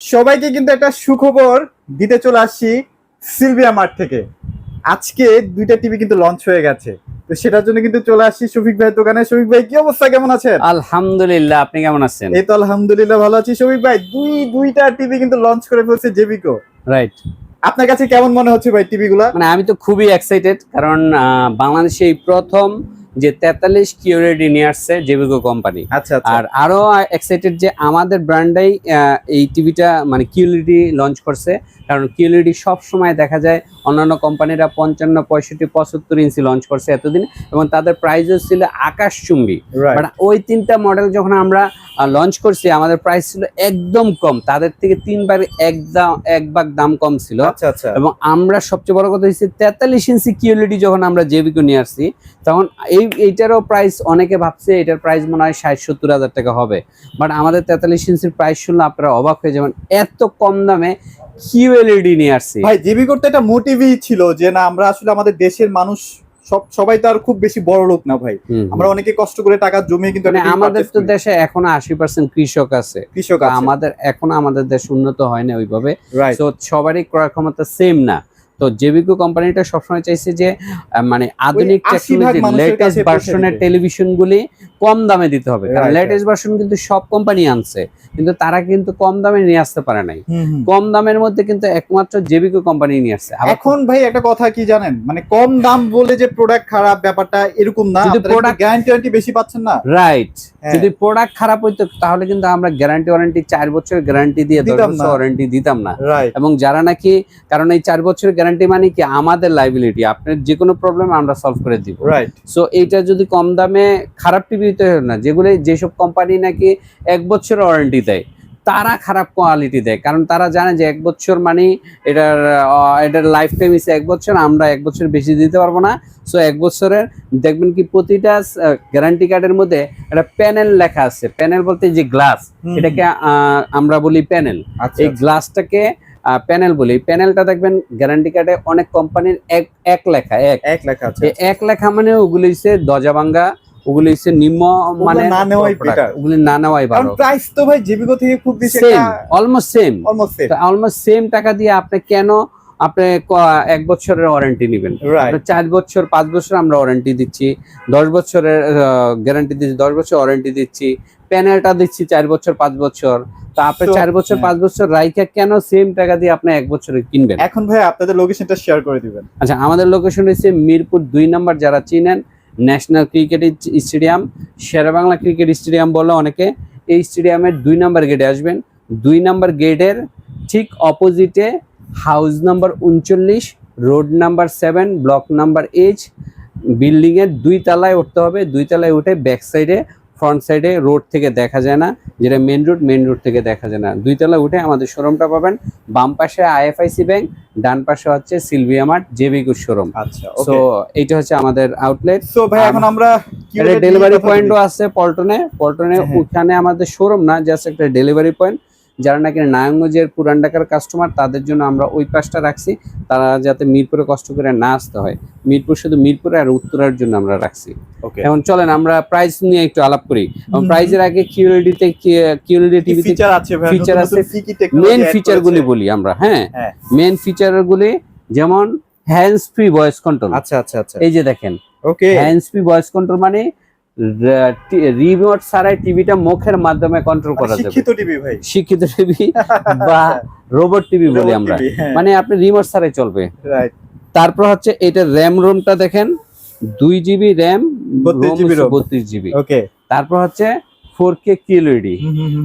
সবাইকে কিন্তু একটা সুখবর দিতে চলে আসছি সিলভিয়া মার্ট থেকে। আজকে দুইটা টিভি কিন্তু লঞ্চ হয়ে গেছে। তো সেটার জন্য কিন্তু চলে আসছি শফিক ভাইয়ের দোকানে। শফিক ভাই কি অবস্থা? কেমন আছেন? আলহামদুলিল্লাহ আপনি কেমন আছেন? এই তো আলহামদুলিল্লাহ ভালো আছি। শফিক ভাই দুই দুইটা টিভি কিন্তু লঞ্চ করে ফেলছে জেবিকো রাইট আপনার কাছে কেমন মনে হচ্ছে ভাই টিভি গুলা? মানে আমি তো খুবই এক্সাইটেড কারণ বাংলাদেশে এই প্রথম যে তেতাল্লিশ কিউরেডি নিয়ে আসছে জেবিকো কোম্পানি আচ্ছা আচ্ছা। আর আরও এক্সাইটেড যে আমাদের ব্র্যান্ডাই এই টিভিটা মানে কিউরিডি লঞ্চ করছে। কারণ কিউলিডি সব সময় দেখা যায় অন্যান্য কোম্পানিরা পঞ্চান্ন পঁয়ষট্টি পঁচাত্তর ইঞ্চি লঞ্চ করছে এতদিন এবং তাদের প্রাইসও ছিল আকাশচুম্বী। বাট ওই তিনটা মডেল যখন আমরা লঞ্চ করছি আমাদের প্রাইস ছিল একদম কম। তাদের থেকে তিনবার এক দাম এক ভাগ দাম কম ছিল। আচ্ছা আচ্ছা। এবং আমরা সবচেয়ে বড় কথা হচ্ছে তেতাল্লিশ ইঞ্চি কিউলিটি যখন আমরা জেবিকো নিয়ে আসছি তখন এই এইটারও প্রাইস অনেকে ভাবছে এটার প্রাইস মনে হয় ষাট সত্তর হাজার টাকা হবে। বাট আমাদের তেতাল্লিশ ইঞ্চির প্রাইস শুনলে আপনারা অবাক হয়ে যাবেন। এত কম দামে কিউএলইডি নিয়ে আসছি। ভাই জিবি করতে একটা মোটিভই ছিল যে না আমরা আসলে আমাদের দেশের মানুষ সব সবাই তো আর খুব বেশি বড় লোক না ভাই। আমরা অনেকে কষ্ট করে টাকা জমিয়ে কিন্তু মানে আমাদের তো দেশে এখনও আশি পার্সেন্ট কৃষক আছে। কৃষক আমাদের এখনও আমাদের দেশ উন্নত হয় না ওইভাবে। সবারই ক্রয় ক্ষমতা সেম না। তো জেবিকো কোম্পানিটা সবসময় চাইছে যে মানে আধুনিক টেকনোলজি লেটেস্ট ভার্সনের দিতে। টেলিভিশন গুলি কম দামে দিতে হবে। কারণ লেটেস্ট ভার্সন কিন্তু সব কোম্পানি আনছে। কিন্তু তারা কিন্তু কম দামে নিয়ে আসতে পারে নাই। কম দামের মধ্যে কিন্তু একমাত্র জেবিকো কোম্পানি নিয়ে আসছে। এখন ভাই একটা কথা কি জানেন? মানে কম দাম বলে যে প্রোডাক্ট খারাপ ব্যাপারটা এরকম না। প্রোডাক্ট গ্যারান্টি বেশি পাচ্ছেন না। রাইট। যদি প্রোডাক্ট খারাপ হইতো তাহলে কিন্তু আমরা গ্যারান্টি ওয়ারেন্টি চার বছরের গ্যারান্টি দিয়ে দশ বছর ওয়ারেন্টি দিতাম না। এবং যারা নাকি কারণ এই চার বছরের গ্যারান্টি মানে কি? আমাদের লাইবিলিটি আপনার যে কোনো প্রবলেম আমরা সলভ করে দিব। সো এইটা যদি কম দামে খারাপ টিভি হইতে না যেগুলো যেসব কোম্পানি নাকি এক বছরের ওয়ারেন্টি দেয় তারা খারাপ কোয়ালিটি দেয়। কারণ তারা জানে যে এক বছর মানে এটার এটার লাইফ টাইম ইসে এক বছর আমরা এক বছর বেশি দিতে পারব না। সো এক বছরের দেখবেন কি প্রতিটা গ্যারান্টি কার্ডের মধ্যে একটা প্যানেল লেখা আছে। প্যানেল বলতে যে গ্লাস এটাকে আমরা বলি প্যানেল আচ্ছা এই গ্লাসটাকে প্যানেল বলি। প্যানেলটা দেখবেন গ্যারান্টি কার্ডে অনেক কোম্পানির এক এক লেখা এক। এক লেখা আছে এক লেখা মানে ওগুলি হচ্ছে দজা ভাঙ্গা ওগুলি হচ্ছে নিম্ন মানে না নেওয়াই better। ওগুলি না নেওয়াই ভালো। প্রাইস তো ভাই জেবিকো থেকে খুব বেশি same almost same almost same almost same টাকা দিয়ে আপনি কেন আপনি এক বছরের ওয়ারেন্টি নেবেন? চার বছর পাঁচ বছর আমরা ওয়ারেন্টি দিচ্ছি দশ বছরের গ্যারান্টি দিচ্ছি দশ বছর ওয়ারেন্টি দিচ্ছি প্যানেলটা দিচ্ছি চার বছর পাঁচ বছর। তো আপনি চার বছর হ্যাঁ। পাঁচ বছর রাইখা কেন সেম টাকা দিয়ে আপনি এক বছরে কিনবেন? এখন ভাই আপনাদের লোকেশনটা শেয়ার করে দিবেন। আচ্ছা আমাদের লোকেশন হচ্ছে মিরপুর দুই নম্বর যারা চিনেন national cricket stadium Sher e Bangla cricket stadium বলে অনেকে এই স্টেডিয়ামের দুই নম্বর গেটে আসবেন। দুই নম্বর গেটের ঠিক অপোজিটে হাউস নাম্বার উনচল্লিশ, road number seven, block number H, বিল্ডিংয়ের দুই তলায় উঠতে হবে। দুই তলায় উঠে ব্যাক সাইডে ফ্রন্ট সাইডে রোড থেকে দেখা যায় না যেটা মেন রোড মেন রোড থেকে দেখা যায় না। দুই তলা উঠে আমাদের শোরুমটা পাবেন। বাম পাশে আইএফআইসি ব্যাংক ডান পাশে হচ্ছে সিলভিয়া মার্ট জেবিকু শোরুম আচ্ছা তো এইটা হচ্ছে আমাদের আউটলেট সো ভাই এখন আমরা ডেলিভারি পয়েন্টও আছে পল্টনে। পল্টনে হ্যাঁ, হ্যাঁ। ওখানে আমাদের শোরুম না জাস্ট একটা ডেলিভারি পয়েন্ট যারা নাকি নারায়ণগঞ্জের পুরান ঢাকার কাস্টমার তাদের জন্য আমরা ওই পাশটা রাখছি। তারা যাতে মিরপুরে কষ্ট করে না আসতে হয়। মিরপুর শুধু মিরপুরে আর উত্তরার জন্য আমরা রাখছি। এখন চলেন আমরা প্রাইস নিয়ে একটু আলাপ করি। প্রাইজের আগে কিউএলডিতে কিউএলডি টিভিতে ফিচার আছে feature আছে, মেন add ফিচার গুলি বলি আমরা হ্যাঁ? হ্যাঁ। মেন ফিচার গুলি যেমন হ্যান্ডস ফ্রি ভয়েস কন্ট্রোল আচ্ছা আচ্ছা আচ্ছা। এই যে দেখেন okay hands free voice control মানে রিমোট ছাড়াই টিভিটা মুখের মাধ্যমে কন্ট্রোল করা যাবে। মানে শিক্ষিত টিভি ভাই। শিক্ষিত টিভি বা রোবট টিভি বলি আমরা। মানে মানে আপনি রিমোট ছাড়াই চলবে। তারপর হচ্ছে এটা র্যাম রোমটা দেখেন দুই জিবি র্যাম 32 GB ROM। বত্রিশ জিবি তারপর হচ্ছে ফোর কে কিউএলইডি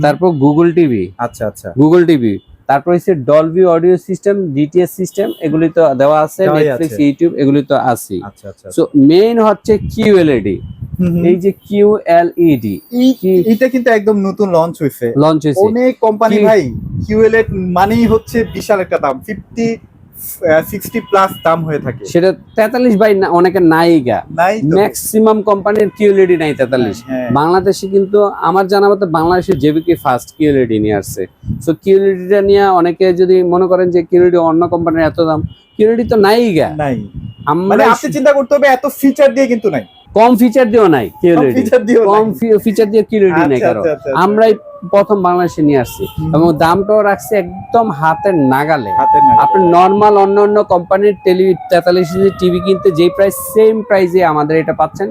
তারপর গুগল টিভি আচ্ছা আচ্ছা। গুগল টিভি তারপর হচ্ছে Dolby audio system DTS system এগুলি তো দেওয়া আছে নেটফ্লিক্স ইউটিউব এগুলি তো আচ্ছা আচ্ছা সো মেইন হচ্ছে কিউএলইডি এই যে কিউএলইডি এই কি- এটা কিন্তু একদম নতুন লঞ্চ হয়েছে লঞ্চ হয়েছে অনেক কোম্পানি ভাই কিউএলএড মানেই হচ্ছে বিশাল একটা দাম ফিফটি সিক্সটি প্লাস দাম হয়ে থাকে। সেটা তেতাল্লিশ বাই অনেকে নাইগা। নাই ম্যাক্সিমাম কোম্পানির কিউএলইডি নাই তেতাল্লিশ। হ্যাঁ, বাংলাদেশে কিন্তু আমার জানা মতো বাংলাদেশে জেবিকে ফার্স্ট কিউএলইডি নিয়ে আসছে। সো কিউএলইডিটা নিয়ে অনেকে যদি মনে করেন যে কিউএলইডি অন্য কোম্পানির এত দাম কিউএলইডি তো নাইগা। নাই। মানে আপনি চিন্তা করতে হবে এত ফিচার দিয়ে কিন্তু নাই। কম ফিচার দিও নাই কম ফিচার কম দিয়ে কিউএলইডি নাই আচ্ছা, কারও? আচ্ছা, আচ্ছা। আমরাই প্রথম বাংলাদেশে নিয়ে আসছি। এবং দামটাও রাখছি একদম হাতের নাগালে। আপনি নর্মাল অন্য অন্য কোম্পানির টেলি তেতাল্লিশ ইঞ্চি টিভি কিনতে যেই প্রাইস সেম প্রাইসে আমাদের এটা পাচ্ছেন।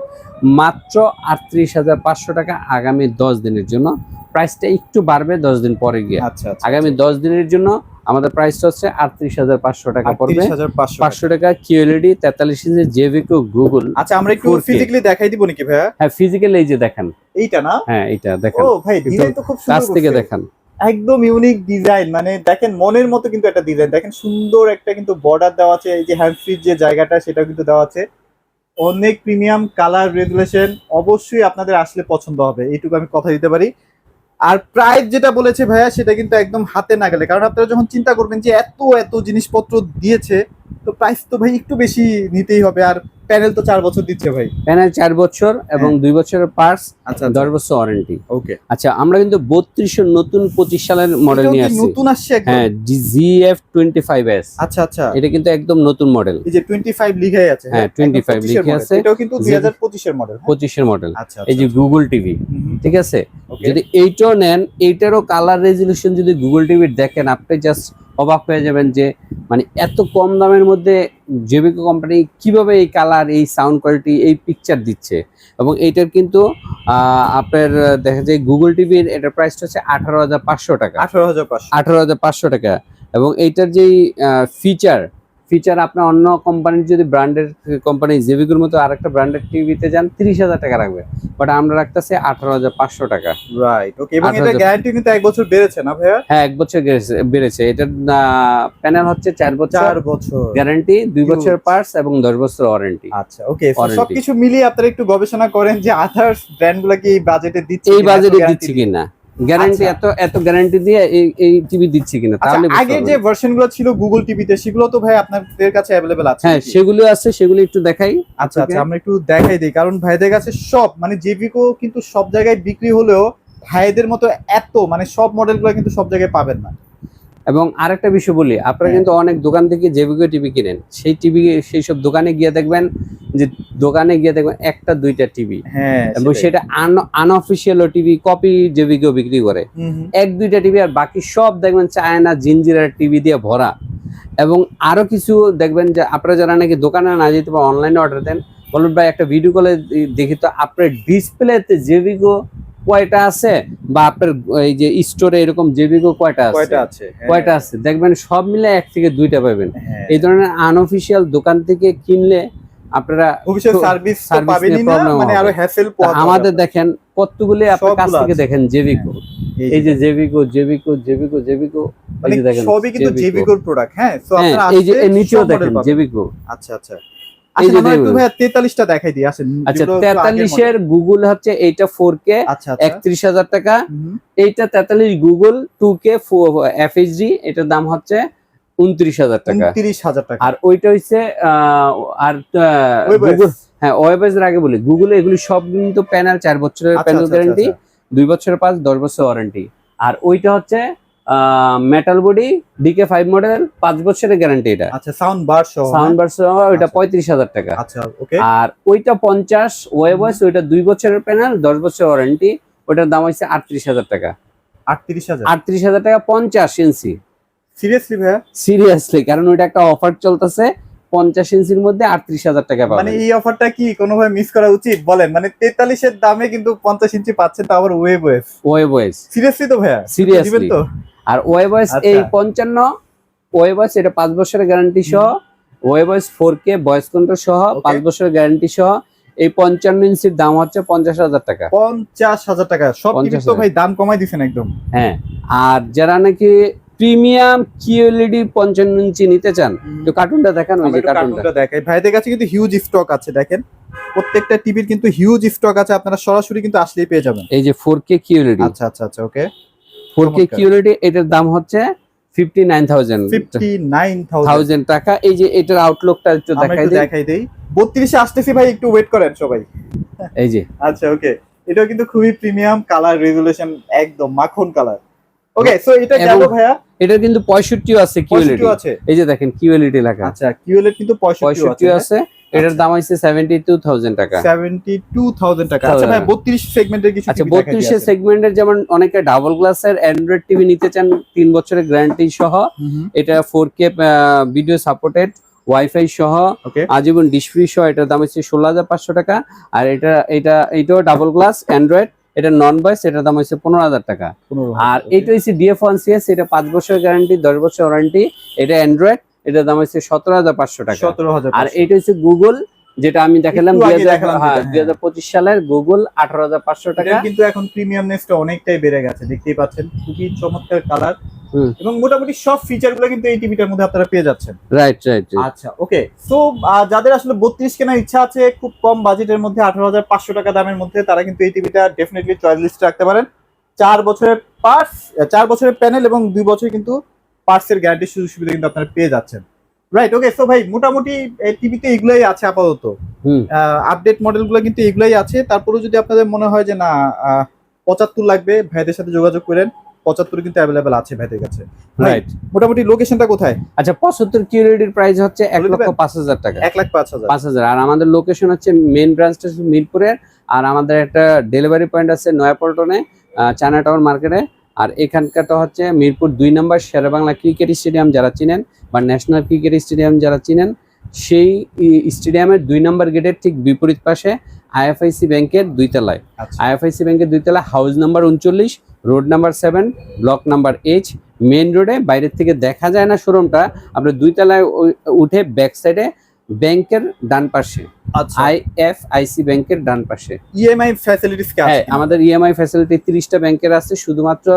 মাত্র আটত্রিশ হাজার পাঁচশো টাকা আগামী দশ দিনের জন্য। প্রাইসটা একটু বাড়বে দশ দিন পরে গিয়ে। আগামী দশ দিনের জন্য আমাদের প্রাইসটা হচ্ছে আটত্রিশ হাজার পাঁচশো টাকা পড়বে। পাঁচশো টাকা। কিউএলইডি তেতাল্লিশ ইঞ্চি জেভিকো গুগল আচ্ছা আমরা একটু 4K ফিজিক্যালি দেখাই দিব নাকি ভাইয়া? হ্যাঁ ফিজিক্যালি এই যে দেখেন। এইটা না? হ্যাঁ এইটা দেখেন। ও ভাই ডিজাইন তো খুব কাছ সুন্দর থেকে দেখেন। একদম ইউনিক ডিজাইন মানে দেখেন মনের মতো কিন্তু একটা ডিজাইন দেখেন সুন্দর একটা কিন্তু বর্ডার দেওয়া আছে এই যে হ্যান্ডফ্রির যে জায়গাটা সেটাও কিন্তু দেওয়া আছে। অনেক প্রিমিয়াম কালার রেগুলেশন অবশ্যই আপনাদের আসলে পছন্দ হবে। এইটুকু আমি কথা দিতে পারি। আর প্রাইস যেটা বলেছে ভাইয়া সেটা কিন্তু একদম হাতে না গেলে। কারণ আপনারা যখন চিন্তা করবেন যে এত এত জিনিসপত্র দিয়েছে তো প্রাইস তো ভাই একটু বেশি নিতেই হবে। আর প্যানেল তো চার বছর দিচ্ছে ভাই। প্যানেল চার বছর এবং হ্যাঁ। দুই বছরের পার্স আচ্ছা দশ বছর ওয়ারেন্টি ওকে আচ্ছা আমরা কিন্তু বত্রিশশো নতুন পঁচিশ সালের মডেল নিয়ে আসছি। নতুন আসছে হ্যাঁ G F twenty five S আচ্ছা আচ্ছা। এটা কিন্তু একদম নতুন মডেল এই যে 25 লিখাই আছে হ্যাঁ, 25 একদম 25 লিখে আছে। এটাও কিন্তু দুই হাজার পঁচিশের মডেল পঁচিশের মডেল আচ্ছা এই যে গুগল টিভি ঠিক আছে? যদি এইটাও নেন এইটারও কালার রেজলিউশন যদি গুগল টিভির দেখেন আপনি জাস্ট অবাক হয়ে যাবেন যে মানে এত কম দামের মধ্যে জেবিকো কোম্পানি কীভাবে এই কালার এই সাউন্ড কোয়ালিটি এই পিকচার দিচ্ছে? এবং এইটার কিন্তু আপনার দেখা যায় গুগল টিভির এটার প্রাইসটা হচ্ছে আঠারো হাজার পাঁচশো টাকা। 18500 আঠারো হাজার পাঁচশো টাকা। এবং এইটার যেই ফিচার ফিচার আপনার অন্য কোম্পানির যদি ব্র্যান্ডের কোম্পানি জেবিকুর মতো আর একটা ব্র্যান্ডের টিভিতে যান তিরিশ হাজার টাকা রাখবে। বাট আমরা রাখতেছি আঠারো হাজার পাঁচশো টাকা। রাইট ওকে এবং এটা গ্যারান্টি কিন্তু এক বছর বেড়েছে না ভাইয়া? হ্যাঁ এক বছর বেড়েছে। এটার প্যানেল হচ্ছে চার বছর। চার বছর। গ্যারান্টি দুই বছর পার্টস এবং দশ বছর ওয়ারেন্টি আচ্ছা ওকে. সবকিছু মিলিয়ে আপনারা একটু গবেষণা করেন যে আদার্স ব্র্যান্ডগুলা কি এই বাজেটে দিচ্ছে এই বাজেটে দিচ্ছি কিনা। গ্যারান্টি আচ্ছা। এত এত গ্যারান্টি দিয়ে এই টিভি দিচ্ছি কিনা আচ্ছা তাহলে আগে যে ভার্সনগুলো ছিল গুগল টিভিতে সেগুলো তো ভাই আপনাদের কাছে অ্যাভেলেবেল আছে হ্যাঁ সেগুলো আছে সেগুলো একটু দেখাই। আচ্ছা আচ্ছা আমরা একটু দেখাই দিই কারণ ভাইদের কাছে সব মানে জেভিকো কিন্তু সব জায়গায় বিক্রি হলেও ভাইদের মতো এত মানে সব মডেলগুলো কিন্তু সব জায়গায় পাবেন না। এবং আরেকটা বিষয় বলি আপনারা হ্যাঁ। কিন্তু অনেক দোকান থেকে জেবিকো টিভি কিনেন সেই টিভি সেই সব দোকানে গিয়ে দেখবেন যে দোকানে গিয়ে দেখবেন একটা দুইটা টিভি হ্যাঁ এবং। সেটা আনঅফিসিয়াল টিভি কপি জেবিকো বিক্রি করে। এক দুইটা টিভি আর বাকি সব দেখবেন চায়না জিঞ্জিরার টিভি দিয়ে ভরা এবং আরও কিছু দেখবেন যে আপনারা যারা নাকি দোকানে না যেতে পারেন অনলাইনে অর্ডার দেন বলুন ভাই একটা ভিডিও কলে দেখি তো আপনার ডিসপ্লেতে জেবিকো কয়টা আছে? বা আপনার এই যে স্টোরে এরকম জেবিকো কয়টা আছে? কয়টা আছে? হ্যাঁ, কয়টা আছে? দেখবেন সব মিলে এক থেকে দুইটা পাবেন। হ্যাঁ। এই ধরনের আনঅফিসিয়াল দোকান থেকে কিনলে আপনারা সার্ভিস পাবেনই না মানে। আরও হ্যাসেল আমাদের দেখেন কতগুলি আপনার কাছ থেকে দেখেন জেবিকো এই যে জেবিকো জেবিকো জেবিকো জেবিকো এই যে দেখেন সবই কিন্তু। প্রোডাক্ট হ্যাঁ। সো হ্যাঁ আপনারা এই যে নিচেও দেখেন জেবিকো আচ্ছা আচ্ছা। আচ্ছা যে আমরা একটু দেখুন। ভাইয়া 43টা দেখাই আসেন আচ্ছা তেতাল্লিশের গুগল হচ্ছে এইটা ফোর কে। আচ্ছা একত্রিশ হাজার টাকা। এইটা তেতাল্লিশ গুগল টু কে এটার দাম হচ্ছে উনত্রিশ হাজার টাকা। 29000 টাকা। আর ওইটা হচ্ছে আহ, আর হ্যাঁ আগে বলি গুগলে এগুলি সব কিন্তু প্যানেল চার বছরের প্যানেল গ্যারান্টি দুই বছরের পাঁচ দশ বছর ওয়ারেন্টি আর ওইটা হচ্ছে metal body D K five model পাঁচ বছরের গ্যারান্টি এটা। আচ্ছা সাউন্ড বার সহ সাউন্ড বার্স ওইটা আচ্ছা। পঁয়ত্রিশ হাজার টাকা। আচ্ছা ওকে আর ওইটা পঞ্চাশ ওয়েবস ওইটা দুই বছরের প্যানেল দশ বছর ওয়ারেন্টি ওইটার দাম হচ্ছে আটত্রিশ হাজার টাকা। 38000 আটত্রিশ হাজার টাকা পঞ্চাশ ইঞ্চি সিরিয়াসলি ভাইয়া? সিরিয়াসলি কারণ ওইটা একটা অফার চলতেছে পঞ্চাশ ইঞ্চির মধ্যে আটত্রিশ হাজার টাকা মানে এই অফারটা কি কোনোভাবে মিস করা উচিত? বলেন মানে 43 এর দামে কিন্তু 50 ইঞ্চি পাচ্ছেন তো আবার ওয়েব ওয়েভ ওয়েবস সিরিয়াসলি তো ভাইয়া? দিবেন তো? আর ওয়েবস আচ্ছা। এই পঞ্চান্ন ওয়েবস এটা পাঁচ বছরের গ্যারান্টি সহ webOS four K voice control সহ পাঁচ বছরের গ্যারান্টি সহ এই পঞ্চান্ন ইঞ্চির দাম হচ্ছে পঞ্চাশ হাজার টাকা। 50000 টাকা। সব তো ভাই দাম কমাই দিচ্ছেন একদম। হ্যাঁ আর যারা নাকি প্রিমিয়াম কিউএলইডি পঞ্চান্ন ইঞ্চি নিতে চান তো কার্টুনটা দেখান ওই যে কার্টুনটা কার্টুনটা দেখাই। ভাইদের কাছে কিন্তু হিউজ স্টক আছে দেখেন। প্রত্যেকটা টিভির কিন্তু হিউজ স্টক আছে আপনারা সরাসরি কিন্তু আসলেই পেয়ে যাবেন। এই যে ফোর কে কিউএলইডি আচ্ছা আচ্ছা আচ্ছা ওকে ফোর কে চমৎকার। কিউএলইডি এটার দাম হচ্ছে ফিফটি নাইন থাউজেন্ড 59000 টাকা। এই যে এটার আউটলুকটা একটু দেখাই দিই। দেখাই দেই। 32 এ আসতেছি ভাই একটু ওয়েট করেন সবাই। এই যে। আচ্ছা ওকে এটাও কিন্তু খুবই প্রিমিয়াম কালার রেজুলেশন একদম মাখন কালার ওকে সো এটা গেল ভাইয়া। এটার কিন্তু পঁয়ষট্টিও আছে কিউএলইডি 65 আছে। এই যে দেখেন কিউএলইডি লেখা। আচ্ছা কিউএলএড কিন্তু 65 পঁয়ষট্টি আছে আছে। এটার দাম টু থাউজেন্ড টাকা। সেভেন্টি টু থাউজেন্ড টাকা। আচ্ছা ভাই বত্রিশ সেগমেন্টের কিছু আচ্ছা TV দেখাই বত্রিশের দিয়েছেন। সেগমেন্টের যেমন অনেকে ডাবল গ্লাসের অ্যান্ড্রয়েড টিভি নিতে চান তিন বছরের গ্যারান্টি সহ এটা four K video supported wifi সহ আজীবন ফ্রি সহ এটার দাম হচ্ছে ষোলো হাজার পাঁচশো টাকা। আর এটা এটা এটাও ডাবল গ্লাস অ্যান্ড্রয়েড এটা নন ভয়েস এটার দাম হচ্ছে পনেরো হাজার টাকা। আর এটা হচ্ছে ডিএফ ওয়ান সিএস এটা পাঁচ বছরের গ্যারান্টি দশ বছর ওয়ারেন্টি এটা অ্যান্ড্রয়েড এটার দাম হচ্ছে সতেরো হাজার পাঁচশো টাকা। সতেরো হাজার আর এটা হচ্ছে গুগল যেটা আমি দেখালাম দুই হাজার দেখালাম হ্যাঁ যেটা, দুই হাজার পঁচিশ সালের গুগল আঠারো হাজার পাঁচশো টাকা। কিন্তু এখন প্রিমিয়ামনেসটা অনেকটাই বেড়ে গেছে দেখতেই পাচ্ছেন। খুবই চমৎকার কালার। এবং মোটামুটি সব ফিচারগুলো কিন্তু এই টিভিটার মধ্যে আপনারা পেয়ে যাচ্ছেন। রাইট রাইট আচ্ছা ওকে সো যাদের আসলে বত্রিশ কেনার ইচ্ছা আছে খুব কম বাজেটের মধ্যে আঠারো হাজার পাঁচশো টাকা দামের মধ্যে তারা কিন্তু এই টিভিটা ডেফিনেটলি চয়েস লিস্টে রাখতে পারেন। চার বছরের পার্টস চার বছরের প্যানেল এবং দুই বছর কিন্তু পার্টসের গ্যারান্টি সুযোগ সুবিধা কিন্তু আপনারা পেয়ে যাচ্ছেন। রাইট ওকে সো ভাই মোটামুটি এই টিভিতে এগুলোই আছে আপাতত। আপডেট মডেলগুলো কিন্তু এগুলাই আছে। তারপরেও যদি আপনাদের মনে হয় যে না পঁচাত্তর লাগবে ভাইদের সাথে যোগাযোগ করেন পঁচাত্তর কিন্তু অ্যাভেলেবেল আছে ভাইদের কাছে। রাইট মোটামুটি লোকেশনটা কোথায়? আচ্ছা পঁচাত্তর কিউরিটির প্রাইস হচ্ছে এক লক্ষ পাঁচ হাজার টাকা। এক লাখ পাঁচ হাজার। পাঁচ হাজার। আর আমাদের লোকেশন হচ্ছে মেন ব্রাঞ্চটা মিরপুরের আর আমাদের একটা ডেলিভারি পয়েন্ট আছে নয়াপল্টনে চায়না টাউন মার্কেটে আর এখানকারটা হচ্ছে মিরপুর দুই নম্বর শেরেবাংলা ক্রিকেট স্টেডিয়াম যারা চিনেন বা ন্যাশনাল ক্রিকেট স্টেডিয়াম যারা চিনেন সেই স্টেডিয়ামের দুই নম্বর গেটের ঠিক বিপরীত পাশে আইএফআইসি ব্যাংকের দুই তলায় আচ্ছা। আইএফআইসি ব্যাংকের দুই তলা হাউস নাম্বার উনচল্লিশ road number seven block number H main রোডে। বাইরের থেকে দেখা যায় না শোরুমটা। আপনার দুই তলায় উঠে ব্যাক সাইডে ব্যাংকের ডান পাশে। আচ্ছা। আইএফআইসি ব্যাংকের ডান পাশে। ইএমআই ফ্যাসিলিটিস কি আছে? হ্যাঁ আমাদের ইএমআই ফ্যাসিলিটি তিরিশটা ব্যাংকের আছে শুধুমাত্র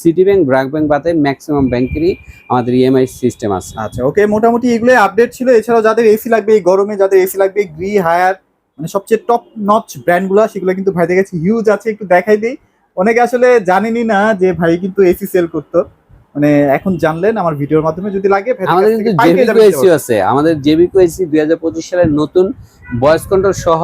সিটি ব্যাংক ব্র্যাক ব্যাংক বাদে ম্যাক্সিমাম ব্যাংকেরই আমাদের ইএমআই সিস্টেম আছে। আচ্ছা ওকে মোটামুটি এগুলো আপডেট ছিল। এছাড়াও যাদের এসি লাগবে এই গরমে যাদের এসি লাগবে গ্রি হায়ার মানে সবচেয়ে টপ নচ ব্র্যান্ডগুলো সেগুলো কিন্তু ভাইদের কাছে হিউজ আছে একটু দেখাই দিই। অনেকে আসলে জানেনই না যে ভাই কিন্তু এসি সেল করতো। মানে এখন জানলেন আমার ভিডিওর মাধ্যমে যদি লাগে আমাদের কিন্তু জেবিকো এসি আছে। আমাদের জেবিকো এসি দুই হাজার পঁচিশ সালের নতুন ভয়েস কন্ট্রোল সহ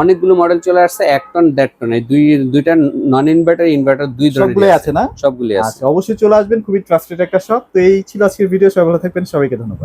অনেকগুলো মডেল চলে আসছে এক টন দেড় টন এই দুই দুইটা নন ইনভার্টার ইনভার্টার দুই ধরনের সবগুলোই আছে। না? সবগুলোই আছে। আচ্ছা অবশ্যই চলে আসবেন খুবই ট্রাস্টেড একটা শপ তো এই ছিল আজকের ভিডিও সবাই ভালো থাকবেন সবাইকে ধন্যবাদ।